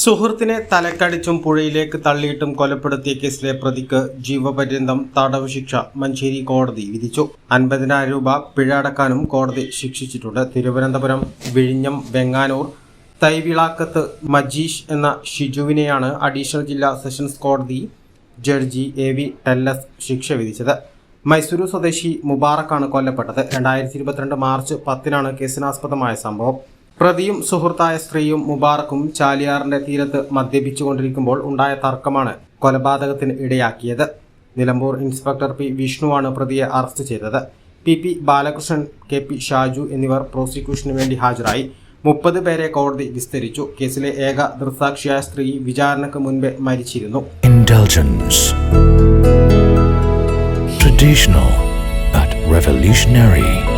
സുഹൃത്തിനെ തലക്കടിച്ചും പുഴയിലേക്ക് തള്ളിയിട്ടും കൊലപ്പെടുത്തിയ കേസിലെ പ്രതിക്ക് ജീവപര്യന്തം തടവ് ശിക്ഷ മഞ്ചേരി കോടതി വിധിച്ചു. അൻപതിനായിരം രൂപ പിഴ അടക്കാനും കോടതി ശിക്ഷിച്ചിട്ടുണ്ട്. തിരുവനന്തപുരം വിഴിഞ്ഞം വെങ്ങാനൂർ തൈവിളാക്കത്ത് മജീഷ് എന്ന ഷിജുവിനെയാണ് അഡീഷണൽ ജില്ലാ സെഷൻസ് കോടതി ജഡ്ജി എ വി ടെല്ലസ് ശിക്ഷ വിധിച്ചത്. മൈസൂരു സ്വദേശി മുബാറക്കാണ് കൊല്ലപ്പെട്ടത്. രണ്ടായിരത്തി ഇരുപത്തിരണ്ട് മാർച്ച് പത്തിനാണ് കേസിനാസ്പദമായ സംഭവം. പ്രതിയും സുഹൃത്തായ സ്ത്രീയും മുബാറക്കും ചാലിയാറിന്റെ തീരത്ത് മദ്യപിച്ചുകൊണ്ടിരിക്കുമ്പോൾ ഉണ്ടായ തർക്കമാണ് കൊലപാതകത്തിന് ഇടയാക്കിയത്. നിലമ്പൂർ ഇൻസ്പെക്ടർ പി വിഷ്ണുവാണ് പ്രതിയെ അറസ്റ്റ് ചെയ്തത്. P P Balakrishnan K P Shaju എന്നിവർ പ്രോസിക്യൂഷന് വേണ്ടി ഹാജരായി. മുപ്പത് പേരെ കോടതി വിസ്തരിച്ചു. കേസിലെ ഏക ദൃസാക്ഷിയായ സ്ത്രീ വിചാരണക്ക് മുൻപേ മരിച്ചിരുന്നു. Revolutionary.